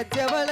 கச்சவள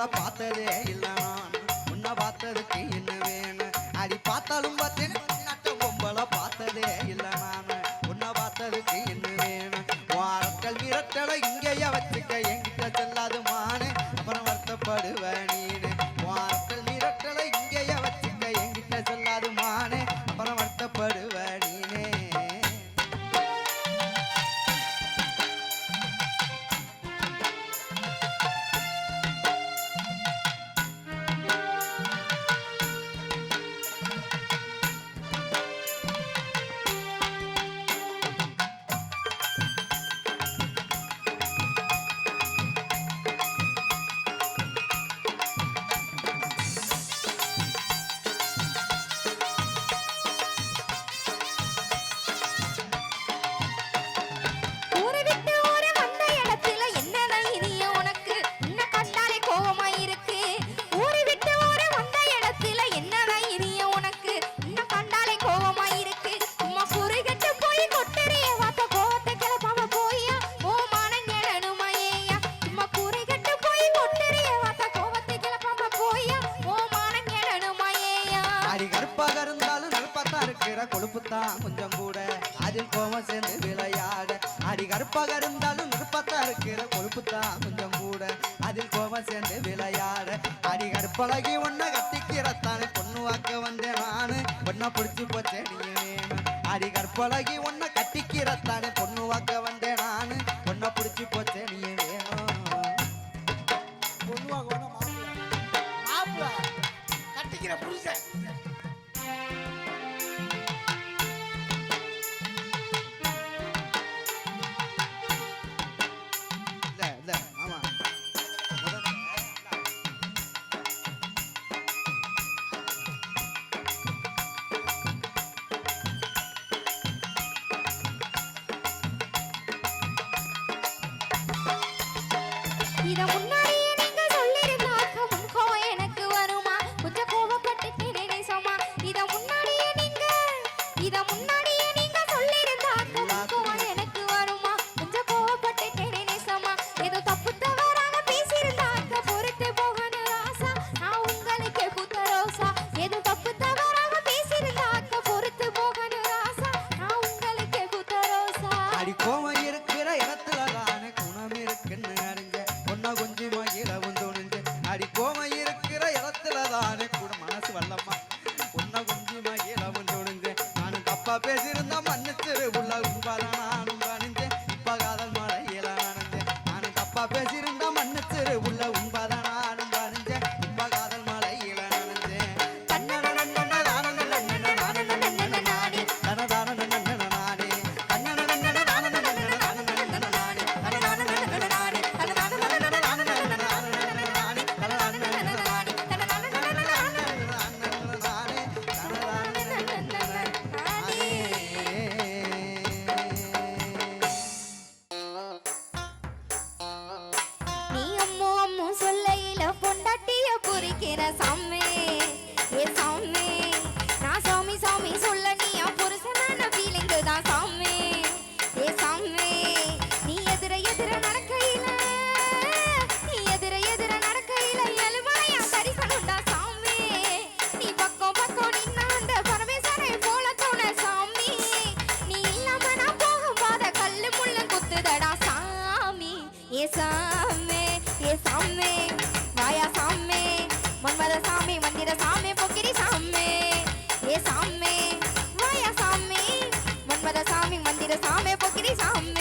உன்னால பார்த்ததே இல்ல நான் உன்னை பார்த்ததுக்கு என்ன வேணும் அடி பார்த்தாலும் பார்த்தேன் நட்ட பொம்பளை பார்த்ததே இல்ல நான் உன்னை பார்த்ததுக்கு என்ன வேணும் வாரத்தல் மிரட்டலை இங்கேயே வச்சுக்க எங்கிட்ட செல்லாது மானு அப்புறம் வருத்தப்படுவேன். எப்போது இருந்தாலும் நெருப்பத்தான் இருக்கிற கொழுப்புத்தான் கொஞ்சம் கூட. அதில் கோவம் சேர்ந்து விளையாட. அடி கருப்பாக இருந்தாலும் நெருப்பத்தான் இருக்கிற கொழுப்புத்தான் கொஞ்சம் கூட. அதில் கோவம் சேர்ந்து விளையாட. அடி கருப்பழகி ஒன்ன கத்திக்கிறத்தானு பொண்ணு வாக்க வந்தேன் நானு. ஒன்ன பிடிச்சி போச்சேன் நீ வேணும் அடி கற்பழகி ஒன்ன கட்டிக்கிறத்தானு. பொண்ணு வாக்க வந்தேன் vida bonita. உந்தோணுங்க அடி கோமையே கிரி சாம்